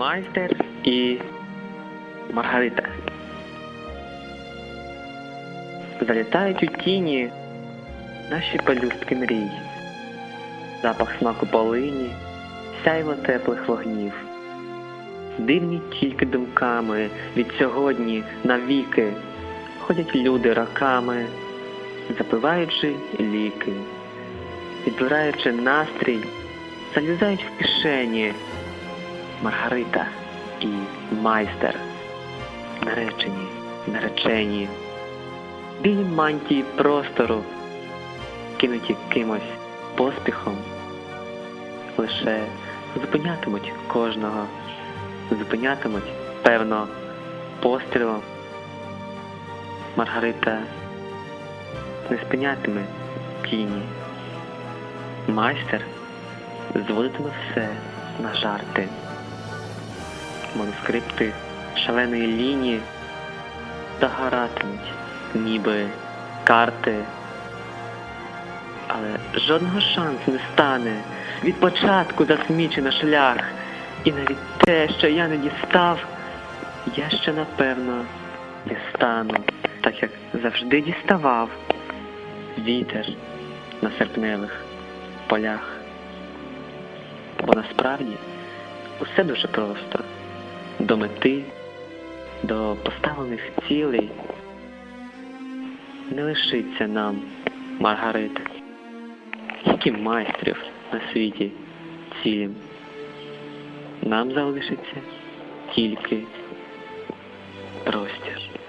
майстер і Маргарита. Залітають у тіні наші пелюстки мрій, запах смаку полині, сяйво теплих вогнів. Дивні тільки думками від сьогодні навіки ходять люди роками, запиваючи ліки, підбираючи настрій, залізають в кишені Маргарита і майстер, наречені, наречені, білі мантії простору, кинуті кимось поспіхом, лише зупинятимуть кожного, зупинятимуть, певно, пострілом. Маргарита не спинятиме тіні. Майстер зводитиме все на жарти. Манускрипти шаленої лінії загоратимуть, ніби карти. Але жодного шансу не стане. Від початку засмічено шлях. І навіть те, що я не дістав, я ще напевно дістану, так як завжди діставав вітер на серпневих полях. Бо насправді усе дуже просто. До мети, до поставлених цілей не лишиться нам, Маргарит, як і майстрів на світі цілім. Нам залишиться тільки простір.